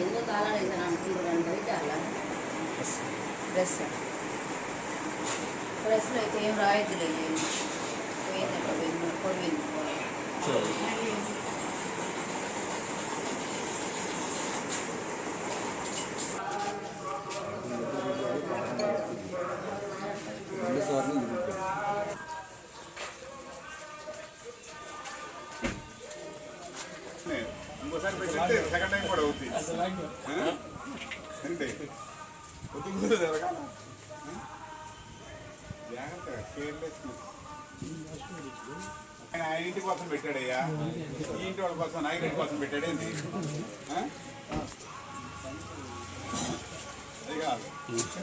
ఎందుకు కాలాలు అనుకుంటారంటే చాలా డ్రెస్ డ్రెస్లో అయితే ఏం రాయద్దులే పోయిందంటే పోయింది పొడిగింది ఇంకోసారి పెట్టంటే సెకండ్ టైం కూడా అవుతుంది? అంటే కొద్ది కొద్ది జరగాల? ఆ? జాగ్రత్తగా కేర్లెస్నెస్ ఆయన ఆయన ఇంటి కోసం పెట్టాడయ్యా. ఈ ఇంటి వాళ్ళ కోసం నా ఇంటి కోసం పెట్టాడేంది? అది కాదు.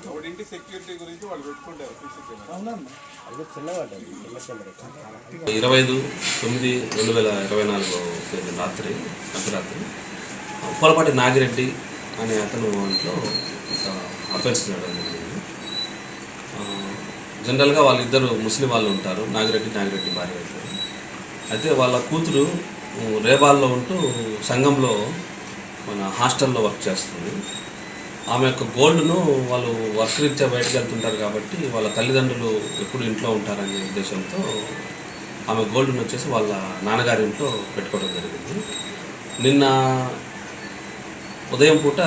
ఒకటి ఇంటి సెక్యూరిటీ గురించి వాళ్ళు పెట్టుకుంటారు ఇరవై ఐదు తొమ్మిది రెండు వేల ఇరవై నాలుగో తేదీ రాత్రి అర్ధరాత్రి. పొలపాటి నాగిరెడ్డి అనే అతను ఇంట్లో ఒక అఫెన్స్ జనరల్గా వాళ్ళిద్దరు ముస్లిం వాళ్ళు ఉంటారు నాగిరెడ్డి నాగిరెడ్డి భార్య అవుతారు అయితే వాళ్ళ కూతురు రేబాల్లో ఉంటూ సంఘంలో మన హాస్టల్లో వర్క్ చేస్తుంది. ఆమె యొక్క గోల్డ్ను వాళ్ళు వర్షరీత్యా బయటకు వెళ్తుంటారు కాబట్టి వాళ్ళ తల్లిదండ్రులు ఎప్పుడు ఇంట్లో ఉంటారనే ఉద్దేశంతో ఆమె గోల్డ్ను వచ్చేసి వాళ్ళ నాన్నగారి ఇంట్లో పెట్టుకోవడం జరిగింది. నిన్న ఉదయం పూట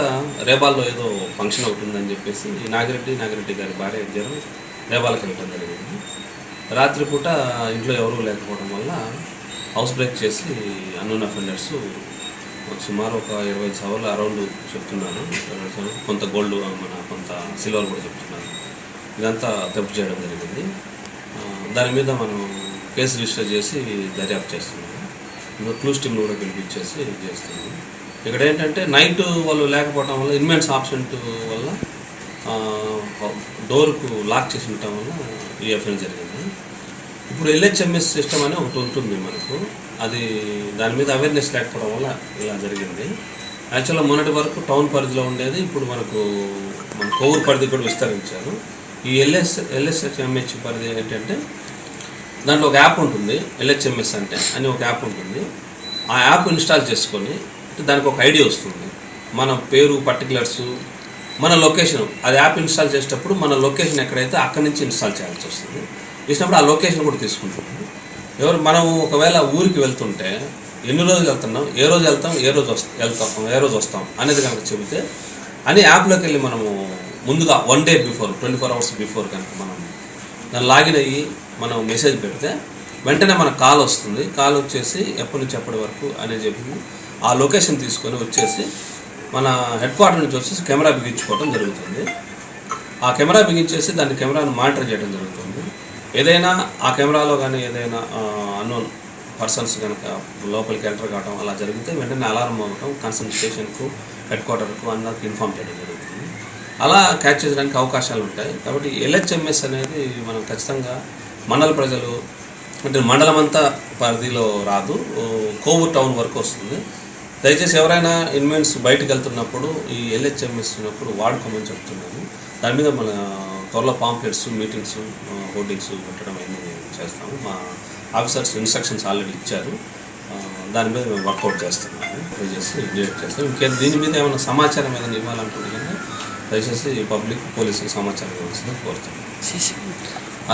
రేబాల్లో ఏదో ఫంక్షన్ ఒకటి ఉందని చెప్పేసి ఈ నాగిరెడ్డి నాగిరెడ్డి గారి భార్య ఇద్దరు రేబాల్కి వెళ్ళడం జరిగింది. రాత్రిపూట ఇంట్లో ఎవరూ లేకపోవడం వల్ల హౌస్ బ్రేక్ చేసి అన్నోన్ అఫెండర్స్ సుమారు ఒక ఇరవై సవర్లు అరౌండ్ చెప్తున్నాను. కొంత గోల్డ్ మన కొంత సిల్వర్ కూడా చెప్తున్నాను. ఇదంతా తెప్పు చేయడం జరిగింది. దాని మీద మనం కేసు రిజిస్టర్ చేసి దర్యాప్తు చేస్తున్నాము. ఇంకా క్లూస్ టీమ్ను కూడా పిలిపించేసి చేస్తున్నాము. ఇక్కడ ఏంటంటే నైట్ వాళ్ళు లేకపోవడం వల్ల ఇన్మెంట్స్ ఆబ్సెంట్ వల్ల డోర్కు లాక్ చేసి ఉండటం వల్ల ఈ ఎఫ్ఐఆర్ జరిగింది. ఇప్పుడు ఎల్హెచ్ఎంఎస్ సిస్టమ్ అని ఒకటి ఉంటుంది మనకు. అది దాని మీద అవేర్నెస్ లేకపోవడం వల్ల ఇలా జరిగింది. యాక్చువల్గా మొన్నటి వరకు టౌన్ పరిధిలో ఉండేది ఇప్పుడు మనకు మన కోవూరు పరిధి కూడా విస్తరించారు. ఈ ఎల్ఎస్ ఎల్ఎస్హెచ్ఎంహెచ్ పరిధి ఏంటంటే దాంట్లో ఒక యాప్ ఉంటుంది ఎల్హెచ్ఎంఎస్ అంటే అని ఒక యాప్ ఉంటుంది. ఆ యాప్ ఇన్స్టాల్ చేసుకొని అంటే దానికి ఒక ఐడి వస్తుంది. మన పేరు పర్టికులర్స్ మన లొకేషన్ అది యాప్ ఇన్స్టాల్ చేసేటప్పుడు మన లొకేషన్ ఎక్కడైతే అక్కడి నుంచి ఇన్స్టాల్ చేయాల్సి వస్తుంది. చూసినప్పుడు ఆ లొకేషన్ కూడా తీసుకుంటాం. ఎవరు మనం ఒకవేళ ఊరికి వెళ్తుంటే ఎన్ని రోజులు వెళ్తున్నాం ఏ రోజు వెళ్తాం ఏ రోజు వస్తాం వెళ్తాం ఏ రోజు వస్తాం అనేది కనుక చెబితే అని యాప్లోకి వెళ్ళి మనము ముందుగా one day before twenty four hours before కనుక మనం దాన్ని లాగిన్ అయ్యి మనం మెసేజ్ పెడితే వెంటనే మనకు కాల్ వస్తుంది. కాల్ వచ్చేసి ఎప్పటి నుంచి ఎప్పటి వరకు అనేది చెప్పి ఆ లొకేషన్ తీసుకొని వచ్చేసి మన హెడ్ క్వార్టర్ నుంచి వచ్చేసి కెమెరా బిగించుకోవడం జరుగుతుంది. ఆ కెమెరా బిగించేసి దాన్ని కెమెరాను మానిటర్ చేయడం జరుగుతుంది. ఏదైనా ఆ కెమెరాలో కానీ ఏదైనా అన్నోన్ పర్సన్స్ కనుక లోపలికి ఎంటర్ కావడం అలా జరిగితే వెంటనే అలారం అవ్వటం కన్సర్న్ స్టేషన్కు హెడ్ క్వార్టర్కు అందరికి ఇన్ఫామ్ చేయడం జరుగుతుంది. అలా క్యాచ్ చేయడానికి అవకాశాలు ఉంటాయి. కాబట్టి ఎల్హెచ్ఎంఎస్ అనేది మనం ఖచ్చితంగా మండల ప్రజలు అంటే మండలం అంతా పరిధిలో రాదు. కోవు కోవూరు టౌన్ వరకు వస్తుంది. దయచేసి ఎవరైనా ఇన్వెంట్స్ బయటకు వెళ్తున్నప్పుడు ఈ ఎల్హెచ్ఎంఎస్ ఉన్నప్పుడు వాడుకోమని చెప్తున్నాను. దాని మీద మన త్వరలో పాంప్లెట్స్ మీటింగ్స్ హోర్డింగ్స్ పెట్టడం అన్నీ చేస్తాము. మా ఆఫీసర్స్ ఇన్స్ట్రక్షన్స్ ఆల్రెడీ ఇచ్చారు. దాని మీద మేము వర్కౌట్ చేస్తున్నాము. దయచేసి డిలీట్ చేస్తాం ఇంకే దీని మీద ఏమైనా సమాచారం ఏదైనా ఇవ్వాలనుకుంటే దయచేసి పబ్లిక్ పోలీసులకు సమాచారం ఇవ్వాల్సింది కోరుతున్నాను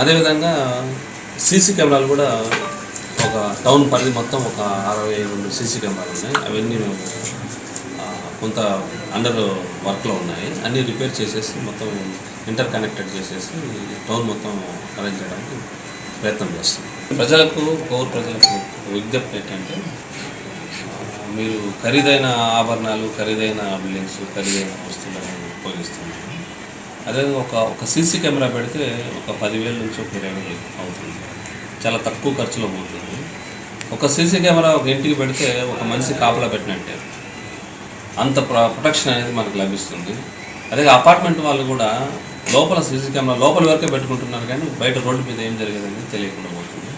అదేవిధంగా సీసీ కెమెరాలు కూడా ఒక టౌన్ పరిధి మొత్తం ఒక అరవై రెండు సీసీ కెమెరాలు ఉన్నాయి. అవన్నీ మేము కొంత అండర్ వర్క్లో ఉన్నాయి. అన్నీ రిపేర్ చేసేసి మొత్తం ఇంటర్ కనెక్టెడ్ చేసేసి టౌన్ మొత్తం అరేంజ్ చేయడానికి ప్రయత్నం చేస్తుంది ప్రజలకు పౌర ప్రజలకు ఒక విజ్ఞప్తి ఏంటంటే మీరు ఖరీదైన ఆభరణాలు ఖరీదైన బిల్డింగ్స్ ఖరీదైన వస్తువులను ఉపయోగిస్తున్నారు. అదేవిధంగా ఒక ఒక సీసీ కెమెరా పెడితే ఒక పదివేల నుంచి ఒక ఇరవై వేలు అవుతుంది. చాలా తక్కువ ఖర్చులో పోతుంది. ఒక సీసీ కెమెరా ఒక ఇంటికి పెడితే ఒక మనిషి కాపలా పెట్టినట్టే. అంత ప్రొటెక్షన్ అనేది మనకు లభిస్తుంది. అదే అపార్ట్మెంట్ వాళ్ళు కూడా లోపల సీసీ కెమెరా లోపల వరకే పెట్టుకుంటున్నారు కానీ బయట రోడ్డు మీద ఏం జరిగేదని తెలియకుండా పోతుంది.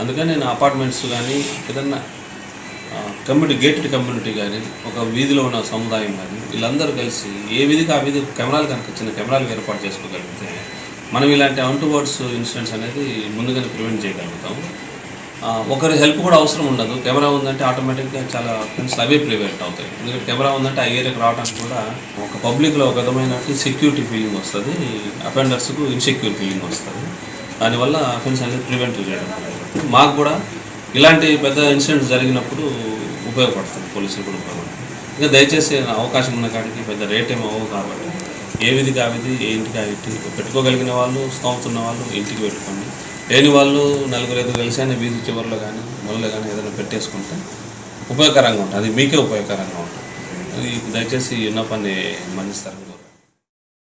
అందుకని నేను అపార్ట్మెంట్స్ కానీ ఏదన్నా కమ్యూనిటీ గేటెడ్ కమ్యూనిటీ కానీ ఒక వీధిలో ఉన్న సముదాయం కానీ వీళ్ళందరూ కలిసి ఏ వీధికి ఆ వీధి కెమెరాలు కనుక చిన్న కెమెరాలు ఏర్పాటు చేసుకోగలిగితే మనం ఇలాంటి అంటువర్డ్స్ ఇన్సిడెంట్స్ అనేది ముందుగానే ప్రివెంట్ చేయగలుగుతాం ఒకరి హెల్ప్ కూడా అవసరం ఉండదు. కెమెరా ఉందంటే ఆటోమేటిక్గా చాలా ఫ్రెండ్స్ అవే ప్రివెంట్ అవుతాయి. ఎందుకంటే కెమెరా ఉందంటే ఆ ఏరియాకి రావడానికి కూడా ఒక పబ్లిక్లో ఒక విధమైన సెక్యూరిటీ ఫీలింగ్ వస్తుంది. అఫెండర్స్కు ఇన్సెక్యూర్ ఫీలింగ్ వస్తుంది. దానివల్ల అఫెన్స్ అనేది ప్రివెంట్ చేయడం మాకు కూడా ఇలాంటి పెద్ద ఇన్సిడెంట్స్ జరిగినప్పుడు ఉపయోగపడుతుంది. పోలీసులు కూడా ఉపయోగపడుతుంది. ఇంకా దయచేసి అవకాశం ఉన్న కాడికి పెద్ద రేట్ ఏమో అవ్వవు కాబట్టి ఏ విధికి కావిధి ఏ ఇంటికి ఆ ఇంటి పెట్టుకోగలిగిన వాళ్ళు స్తోమతున్న వాళ్ళు ఇంటికి పెట్టుకోండి. లేని వాళ్ళు నలుగురు ఐదు కలిసి అని వీధి చివరిలో కానీ మొదలు కానీ ఏదైనా పెట్టేసుకుంటే ఉపయోగకరంగా ఉంటుంది. అది మీకే ఉపయోగకరంగా ఉంటుంది. అది దయచేసి ఉన్న పని మన్నిస్తారు?